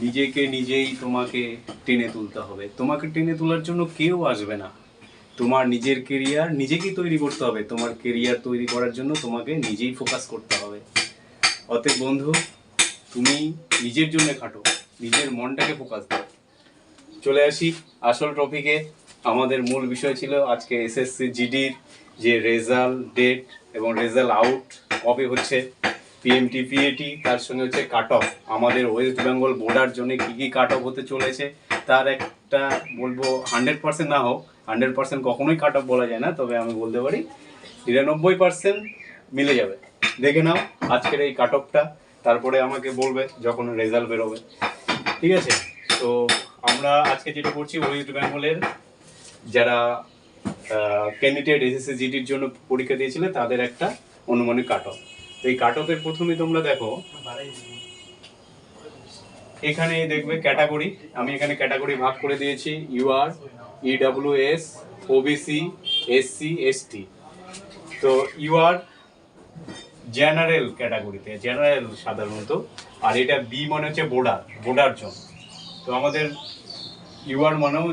নিজেকে নিজেই তোমাকে টেনে তুলতে হবে। তোমাকে টেনে তোলার জন্য কেউ আসবে না। তোমার নিজের কেরিয়ার নিজেকেই তৈরি করতে হবে। তোমার কেরিয়ার তৈরি করার জন্য তোমাকে নিজেই ফোকাস করতে হবে। অতএব বন্ধু, তুমি নিজের জন্য খাটো। নিজের মনটাকে ফোকাস দাও চলে আসি আসল টপিকে আমাদের মূল বিষয় ছিল আজকে এসএসসি জিডির যে রেজাল্ট ডেট এবং রেজাল্ট আউট কবে হচ্ছে। পিএমটি পিএটি তার সঙ্গে হচ্ছে কাট অফ আমাদের ওয়েস্ট বেঙ্গল বোর্ডার জন্য কী কী কাট অফ হতে চলেছে, তার একটা বলব হান্ড্রেড পার্সেন্ট না হোক হান্ড্রেড পার্সেন্ট কখনোই কাট অফ বলা যায় না, তবে আমি বলতে পারি নিরানব্বই পার্সেন্ট মিলে যাবে। দেখে নাও আজকের এই কাট অফটা তারপরে আমাকে বলবে যখন রেজাল্ট বেরোবে। ঠিক আছে? তো আমরা আজকে যেটা করছি ওয়েস্ট বেঙ্গলের যারা ক্যান্ডিডেট এসএসসি জিডির জন্য পরীক্ষা দিয়েছিলেন তাদের একটা অনুমানিক কাট অফ তো এই কাট প্রথমে তোমরা দেখো, এখানে দেখবে ক্যাটাগরি আমি এখানে ক্যাটাগরি ভাগ করে দিয়েছি UR EW S OBC SC ST তো ইউআর জেনারেল ক্যাটাগরিতে জেনারেল সাধারণত, আর এটা বি মানে হচ্ছে বোর্ডার বোর্ডার জোন তো আমাদের ইউআর মানেও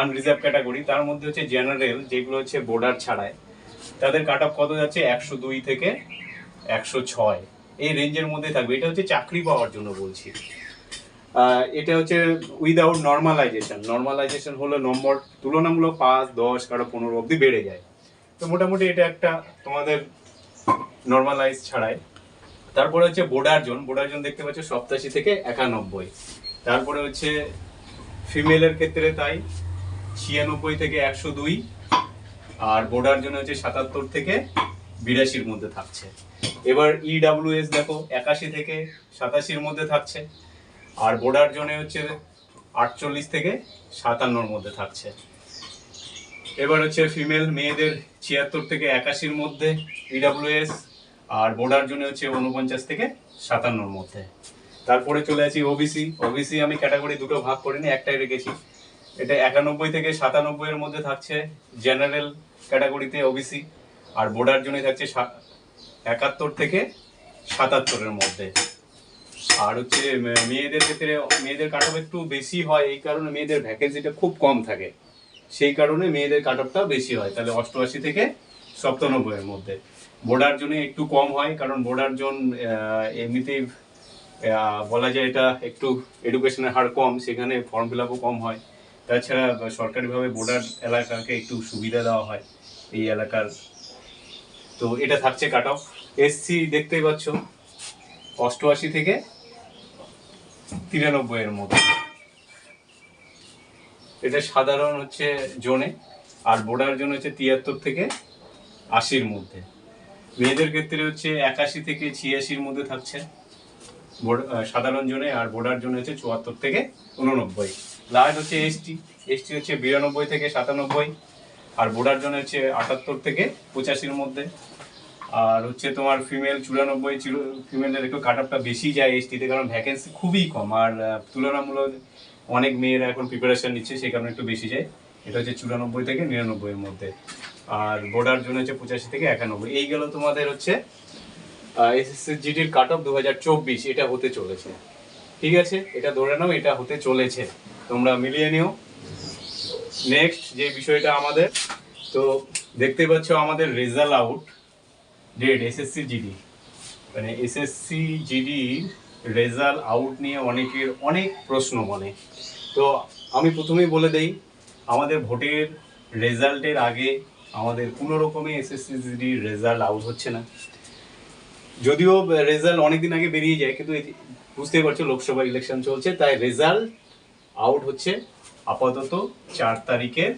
আনরিজার্ভ ক্যাটাগরি তার মধ্যে হচ্ছে জেনারেল যেগুলো হচ্ছে বোর্ডার ছাড়ায়। তাদের কাট অফ কত যাচ্ছে? একশো দুই থেকে একশো ছয়। এই রেঞ্জের মধ্যে থাকবে। এটা হচ্ছে চাকরি পাওয়ার জন্য বলছি। এটা হচ্ছে উইদাউট নর্মালাইজেশন নর্মালাইজেশন হলো নম্বর তুলনামূলক পাঁচ, দশ, কারও পনেরো অবধি বেড়ে যায়। তো মোটামুটি এটা একটা তোমাদের নর্মালাইজ ছাড়াই। তারপরে হচ্ছে বোর্ডার জোন বোর্ডার জোন দেখতে পাচ্ছ সপ্তাশি থেকে একানব্বই। তারপরে হচ্ছে ফিমেলের ক্ষেত্রে তাই ছিয়ানব্বই থেকে একশো দুই। আর বোর্ডার জন্য হচ্ছে সাতাত্তর থেকে বিরাশির মধ্যে থাকছে। এবার ইডাব্লিউএস দেখো, একাশি থেকে সাতাশির মধ্যে থাকছে। আর বোর্ডার জোনে হচ্ছে আটচল্লিশ থেকে সাতান্নর মধ্যে থাকছে। এবার হচ্ছে ফিমেল মেয়েদের ছিয়াত্তর থেকে একাশির মধ্যে ইডাব্লিউএস আর বোর্ডার জন্য হচ্ছে উনপঞ্চাশ থেকে সাতান্নর মধ্যে। তারপরে চলে আসি ওবিসি ওবিসি আমি ক্যাটাগরি দুটো ভাগ করিনি একটাই রেখেছি। এটা একানব্বই থেকে সাতানব্বই এর মধ্যে থাকছে জেনারেল ক্যাটাগরিতে ওবিসি আর বোর্ডার জন্য থাকছে একাত্তর থেকে সাতাত্তরের মধ্যে। আর হচ্ছে মেয়েদের ক্ষেত্রে, মেয়েদের কাট একটু বেশি হয়, এই কারণে মেয়েদের ভ্যাকেন্সিটা খুব কম থাকে। সেই কারণে মেয়েদের কাট অফটা বেশি হয়। তাহলে অষ্টআশি থেকে সপ্তানব্বইয়ের মধ্যে। বোর্ডার জোনে একটু কম হয়, কারণ বোর্ডার জোন এমনিতেই বলা যায় এটা একটু এডুকেশনের হার কম, সেখানে ফর্ম ফিল আপও কম হয়। তাছাড়া, সরকারিভাবে বোর্ডার এলাকাকে একটু সুবিধা দেওয়া হয়, এই এলাকার তো এটা থাকছে কাট অফ এসসি দেখতেই পাচ্ছ, অষ্টআশি থেকে তিরানব্বই এর মধ্যে এটা সাধারণ হচ্ছে জোনে, আর বোর্ডার জোন হচ্ছে তিয়াত্তর থেকে আশির মধ্যে। মেয়েদের ক্ষেত্রে হচ্ছে একাশি থেকে ছিয়াশির মধ্যে থাকছে। সাধারণ জোনে, আর বোর্ডার জন্য হচ্ছে চুয়াত্তর থেকে উননব্বই। লাস্ট হচ্ছে এসটি এসটি হচ্ছে বিরানব্বই থেকে সাতানব্বই, আর বোর্ডার জন্য হচ্ছে আটাত্তর থেকে পঁচাশির মধ্যে। আর হচ্ছে তোমার ফিমেল চুরানব্বই ফিমেলের একটু কাট আপটা বেশি যায় এসটিতে কারণ ভ্যাকেন্সি খুবই কম। আর তুলনামূলক অনেক মেয়েরা এখন প্রিপারেশন নিচ্ছে, সেই কারণে একটু বেশি যায়। এটা হচ্ছে চুরানব্বই থেকে নিরানব্বইয়ের মধ্যে। আর বোর্ডার জন্য হচ্ছে পঁচাশি থেকে একানব্বই। এই গেল তোমাদের হচ্ছে এসএসসি জিডির কাট অফ দু হাজার চব্বিশ। এটা হতে চলেছে। ঠিক আছে? এটা ধরে নাও, এটা হতে চলেছে। তোমরা মিলিয়ে নিও। নেক্সট যে বিষয়টা আমাদের, তো দেখতে পাচ্ছ আমাদের result out date SSC GD মানে এসএসসি জিডির রেজাল্ট আউট নিয়ে অনেকের অনেক প্রশ্ন মনে। তো আমি প্রথমেই বলে দেই, আমাদের ভোটের রেজাল্টের আগে আমাদের কোনো রকমই এসএসসি জিডির রেজাল্ট আউট হচ্ছে না। যদিও রেজাল্ট অনেকদিন আগে বেরিয়ে যায়, কিন্তু বুঝতেই পারছ লোকসভা ইলেকশন চলছে, তাই রেজাল্ট আউট হচ্ছে আপাতত চার তারিখের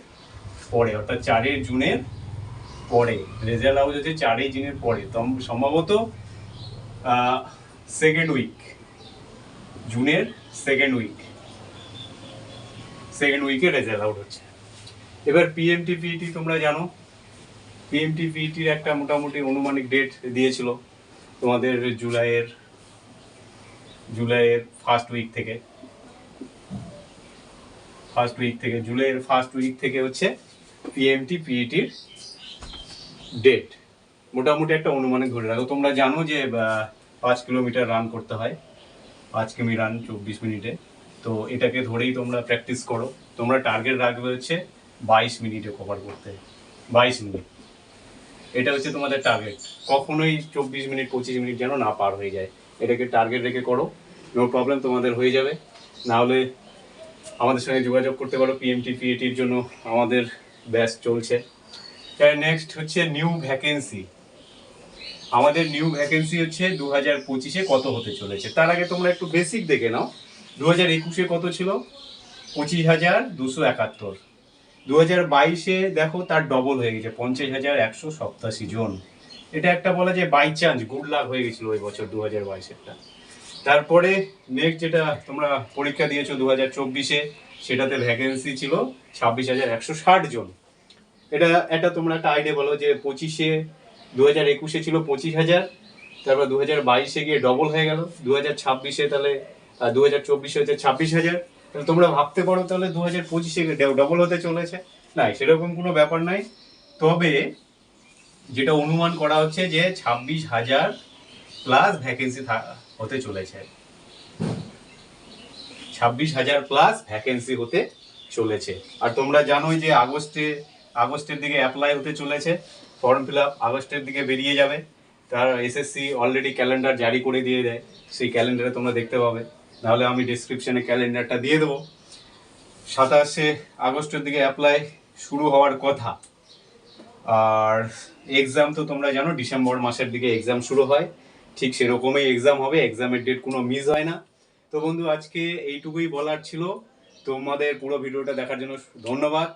পরে, অর্থাৎ চারই জুনের পরে, রেজাল্ট আউট হচ্ছে চারই জুনের পরে। তম- সম্ভবত সেকেন্ড উইক জুনের সেকেন্ড উইক সেকেন্ড উইকে রেজাল্ট আউট হচ্ছে। এবার পিএমটি পিইটি তোমরা জানো পিএমটি পিইটির একটা মোটামুটি অনুমানিক ডেট দিয়েছিল তোমাদের জুলাইয়ের জুলাইয়ের ফার্স্ট উইক থেকে। ফার্স্ট উইক থেকে, জুলাইয়ের ফার্স্ট উইক থেকে হচ্ছে পিএমটি পিইটির ডেট মোটামুটি একটা অনুমানিক ধরে রাখো। তোমরা জানো যে পাঁচ কিলোমিটার রান করতে হয়। পাঁচ কিমি রান চব্বিশ মিনিটে। তো এটাকে ধরেই তোমরা প্র্যাকটিস করো। তোমরা টার্গেট রাখবে হচ্ছে বাইশ মিনিটে কভার করতে। বাইশ মিনিট। এটা হচ্ছে তোমাদের টার্গেট কখনোই চব্বিশ মিনিট, পঁচিশ মিনিট যেন না পার হয়ে যায়। এটাকে টার্গেট রেখে করো। নো প্রবলেম তোমাদের হয়ে যাবে। না হলে আমাদের সঙ্গে যোগাযোগ করতে পারো। পিএমটি পিএটির জন্য আমাদের ব্যাচ চলছে। নেক্সট হচ্ছে নিউ ভ্যাকেন্সি আমাদের নিউ ভ্যাকেন্সি হচ্ছে দু হাজার পঁচিশে কত হতে চলেছে? তার আগে তোমরা একটু বেসিক দেখে নাও। দু হাজার একুশে কত ছিল? পঁচিশ হাজার দুশো একাত্তর। দু হাজার বাইশে দেখো তার ডবল হয়ে গেছে, পঞ্চাশ হাজার একশো সপ্তাশি জন। এটা একটা বলা যায় বাই চান্স গুড লাক হয়ে গেছিল ওই বছর দু হাজার বাইশেরটা। তারপরে নেক্সট যেটা তোমরা পরীক্ষা দিয়েছ দু হাজার চব্বিশে, সেটাতে ভ্যাকেন্সি ছিল ছাব্বিশ হাজার একশো ষাট জন। এটা এটা তোমরা একটা আইডিয়া বলো যে পঁচিশে দু হাজার একুশে ছিল পঁচিশ হাজার, তারপর দু হাজার বাইশে গিয়ে ডবল হয়ে গেল। দু হাজার ছাব্বিশে তাহলে দু হাজার চব্বিশে হচ্ছে ছাব্বিশ হাজার। তাহলে তোমরা ভাবতে পারো তাহলে দু হাজার পঁচিশে ডবল হতে চলেছে। না, সেরকম কোনো ব্যাপার নাই। তবে যেটা অনুমান করা হচ্ছে যে ছাব্বিশ হাজার প্লাস ভ্যাকেন্সি হতে চলেছে। ছাব্বিশ হাজার প্লাস ভ্যাকেন্সি হতে চলেছে। আর তোমরা জানোই যে আগস্টে আগস্টের দিকে অ্যাপ্লাই হতে চলেছে। ফর্ম ফিল আপ আগস্টের দিকে বেরিয়ে যাবে। তার এসএসসি অলরেডি ক্যালেন্ডার জারি করে দিয়ে দেয়। সেই ক্যালেন্ডারে তোমরা দেখতে পাবে। নাহলে আমি ডিসক্রিপশনে ক্যালেন্ডারটা দিয়ে দেবো। সাতাশে আগস্টের দিকে অ্যাপ্লাই শুরু হওয়ার কথা। আর এক্সাম তো তোমরা জানো, ডিসেম্বর মাসের দিকে এক্সাম শুরু হয়। ঠিক সেরকমই এক্সাম হবে এক্সামের ডেট কোনো মিস হয় না। তো বন্ধু, আজকে এইটুকুই বলার ছিল। তোমাদের পুরো ভিডিওটা দেখার জন্য ধন্যবাদ।